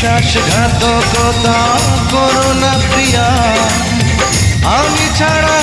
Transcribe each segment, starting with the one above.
বিশ্বাসঘাতকতা করুণা প্রিয়া আমি ছাড়া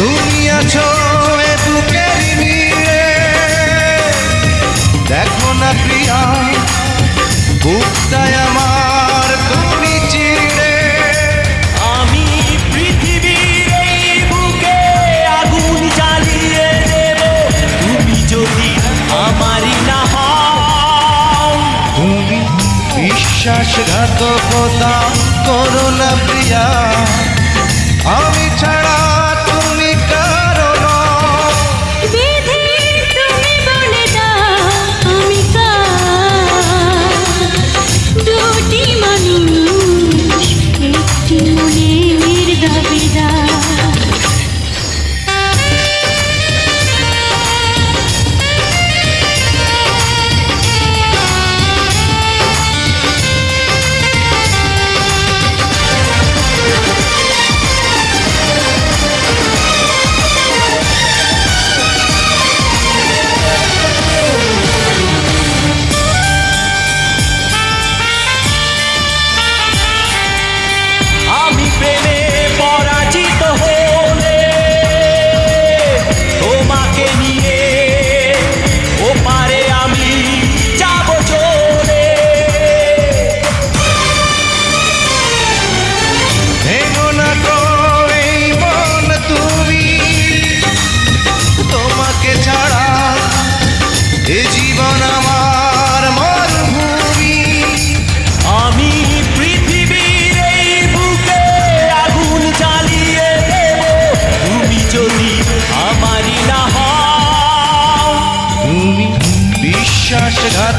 তুমি আছো এ নিয়ে দেখো না প্রিয়া বুকটায় আমার তুমি চিড়ে। আমি পৃথিবীর এই বুকে আগুন জ্বালিয়ে দেব। তুমি যদি আমারই না হও। তুমি বিশ্বাসঘাতকতা করো না প্রিয়া। আমি ছাড় Oh, Timanini.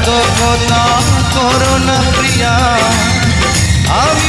এত কথা করোনা প্রিয়া। আমি